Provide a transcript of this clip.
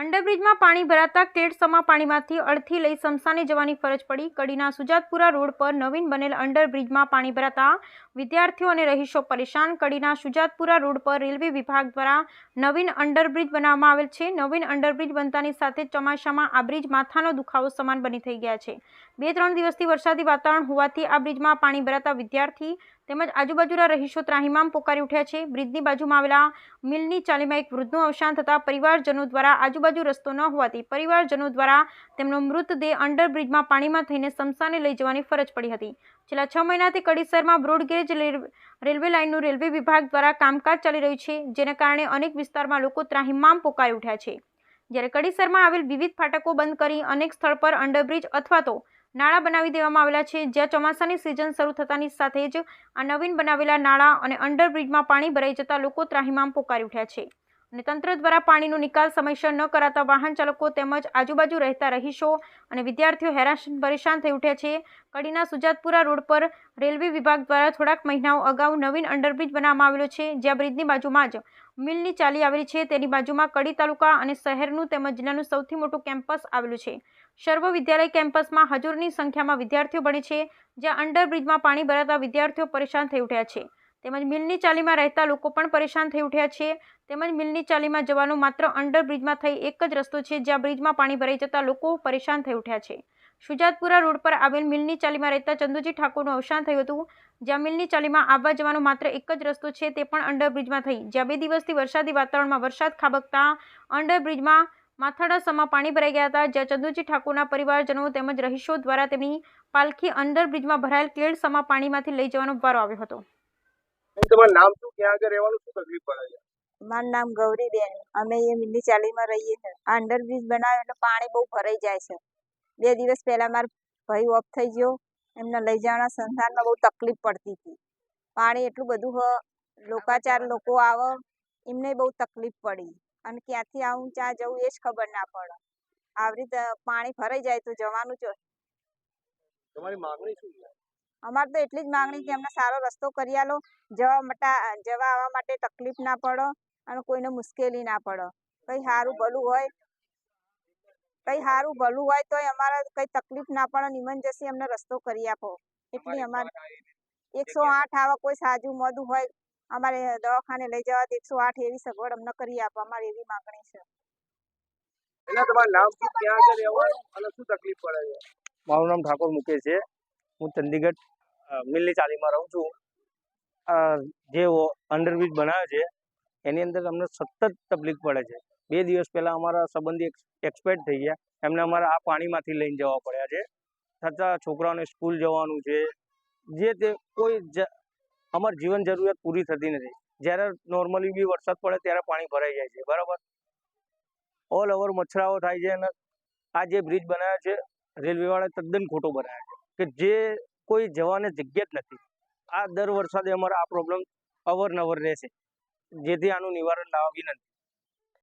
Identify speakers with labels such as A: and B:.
A: અંડરબ્રિજમાં પાણી ભરાતા કેડસમાં પાણીમાંથી અડથી લઈ સમસાને જવાની ફરજ પડી. કડીના સુજાતપુરા રોડ પર નવીન બનેલ અંડરબ્રિજમાં પાણી ભરાતા વિદ્યાર્થીઓ અને રહીશો પરેશાન. કડીના સુજાતપુરા રોડ પર રેલવે વિભાગ દ્વારા નવીન અંડરબ્રિજ બનાવવામાં આવેલ છે. નવીન અંડરબ્રિજ બનતાની સાથે ચોમાસામાં આ બ્રિજ માથાનો દુખાવો સમાન બની થઈ ગયા છે. બે ત્રણ દિવસથી વરસાદી વાતાવરણ હોવાથી આ બ્રિજમાં પાણી ભરાતા વિદ્યાર્થી તેમજ આજુબાજુના રહીશો ત્રાહિમામ પોકારી ઉઠ્યા છે. બ્રિજની બાજુમાં આવેલા મિલની ચાલીમાં એક વૃદ્ધનું અવસાન થતાં પરિવારજનો દ્વારા આજુબાજુ રસ્તો ન હોવાથી પરિવારજનો દ્વારા તેમનો મૃતદેહ અંડરબ્રિજમાં પાણીમાં થઈને સમસાને લઈ જવાની ફરજ પડી હતી. છેલ્લા છ મહિનાથી કડીસરમાં બ્રોડગેજ રેલ- રેલવે લાઇનનું રેલવે વિભાગ દ્વારા કામકાજ ચાલી રહ્યું છે, જેના કારણે અનેક વિસ્તારમાં લોકો ત્રાહિમામ પોકારી ઉઠ્યા છે. જ્યારે કડીસરમાં આવેલ વિવિધ ફાટકો બંધ કરી અનેક સ્થળ પર અંડરબ્રિજ અથવા તો નાળા બનાવી દેવામાં આવેલા છે, જ્યાં ચોમાસાની સિઝન શરૂ થતાની સાથે જ આ નવીન બનાવેલા નાળા અને અંડરબ્રિજમાં પાણી ભરાઈ જતા લોકો ત્રાહિમામ પોકારી ઉઠ્યા છે. અને તંત્ર દ્વારા પાણીનો નિકાલ સમયસર ન કરાતા વાહન ચાલકો તેમજ આજુબાજુ રહેતા રહીશો અને વિદ્યાર્થીઓ હેરાન પરેશાન થઈ ઉઠ્યા છે. કડીના સુજાતપુરા રોડ પર રેલવે વિભાગ દ્વારા થોડાક મહિનાઓ અગાઉ નવીન અંડરબ્રિજ બનાવવામાં આવેલો છે, જ્યાં બ્રિજની બાજુમાં જ મિલની ચાલી આવેલી છે. તેની બાજુમાં કડી તાલુકા અને શહેરનું તેમજ જિલ્લાનું સૌથી મોટું કેમ્પસ આવેલું છે. સર્વ વિદ્યાલય કેમ્પસમાં હજુરની સંખ્યામાં વિદ્યાર્થીઓ ભણે છે, જ્યાં અંડરબ્રિજમાં પાણી ભરાતા વિદ્યાર્થીઓ પરેશાન થઈ ઉઠ્યા છે. તેમજ મિલની ચાલીમાં રહેતા લોકો પણ પરેશાન થઈ ઉઠ્યા છે. તેમજ મિલની ચાલીમાં જવાનો માત્ર અંડરબ્રિજમાં થઈ એક જ રસ્તો છે, જ્યાં બ્રિજમાં પાણી ભરાઈ જતા લોકો પરેશાન થઈ ઉઠ્યા છે. શુજાતપુરા રોડ પર આવેલ મિલની ચાલીમાં રહેતા ચંદુજી ઠાકોરનું અવસાન થયું હતું. જ્યાં મિલની ચાલીમાં આવવા જવાનો માત્ર એક જ રસ્તો છે, તે પણ અંડરબ્રિજમાં થઈ. જ્યાં બે દિવસથી વરસાદી વાતાવરણમાં વરસાદ ખાબકતા અંડરબ્રિજમાં માથાડાસમાં પાણી ભરાઈ ગયા હતા, જ્યાં ચંદુજી ઠાકોરના પરિવારજનો તેમજ રહીશો દ્વારા તેમની પાલખી અંડરબ્રિજમાં ભરાયેલ કેળસમાં પાણીમાંથી લઈ જવાનો વારો આવ્યો હતો.
B: તમારું નામ શું? ક્યાં આગળ રહેવાનું? શું તકલીફ પડે છે?
C: મારું નામ ગૌરીબેન. અમે એ મિની ચાલીમાં રહીએ છીએ. આ અંડરબ્રિજ બનાવ્યો એટલે પાણી બહુ ભરાઈ જાય છે. બે દિવસ પહેલા મારો ભાઈ ઓફ થઈ ગયો. એમને લઈ જવાના સંસારમાં બહુ તકલીફ પડતી હતી. પાણી એટલું બધું હ લોકાચાર લોકો આવે એમને બહુ તકલીફ પડી. અને ક્યાંથી આવું ક્યાં જવું એ જ ખબર ના પડે. આવી રીતે પાણી ભરાઈ જાય તો જવાનું જ
B: તમારી માંગણી શું છે?
C: અમારે તો એટલી જ માંગણી કે અમને સારો રસ્તો કરી આલો. જવા મટા જવા આવવા માટે તકલીફ ના પડો અને કોઈને મુશ્કેલી ના પડો. કંઈ સારું ભલું હોય કંઈ સારું ભલું હોય તો અમારે કંઈ તકલીફ ના પડે ઇમરજન્સી અમને રસ્તો કરી આપો. એટલી અમારે એકસો આઠ આવા કોઈ સાજુ મોદું હોય અમારે દવાખાને લઈ જવા એકસો આઠ એવી સગવડ અમને કરી આપો. અમારે એવી માંગણી છે.
B: એના તમારું નામ શું ક્યાં આગળ રહેવાનું અને શું તકલીફ પડે છે?
D: મારું નામ ઠાકોર મુકેશ છે. હું ચંદીગઢ મિલની ચાલીમાં રહું છું. જે અંડરબ્રિજ બનાવ્યો છે, એની અંદર અમને સતત તકલીફ પડે છે. બે દિવસ પહેલાં અમારા સંબંધી એક્સપર્ટ થઈ ગયા. એમને અમારે આ પાણીમાંથી લઈને જવા પડ્યા છે. છતાં છોકરાઓને સ્કૂલ જવાનું છે. જે તે કોઈ અમારી જીવન જરૂરિયાત પૂરી થતી નથી. જ્યારે નોર્મલી બી વરસાદ પડે ત્યારે પાણી ભરાઈ જાય છે. બરાબર? ઓલ ઓવર મચ્છરાઓ થાય છે અને આ જે બ્રિજ બનાવ્યો છે રેલવેવાળાએ તદ્દન ખોટો બનાવ્યો છે. કે જે કોઈ જવાને જગ્યા જ નથી. આ દર વરસાદે અમારા આ પ્રોબ્લેમ અવરનવર રહેશે. જેથી આનું નિવારણ લાવવા વિનંતી.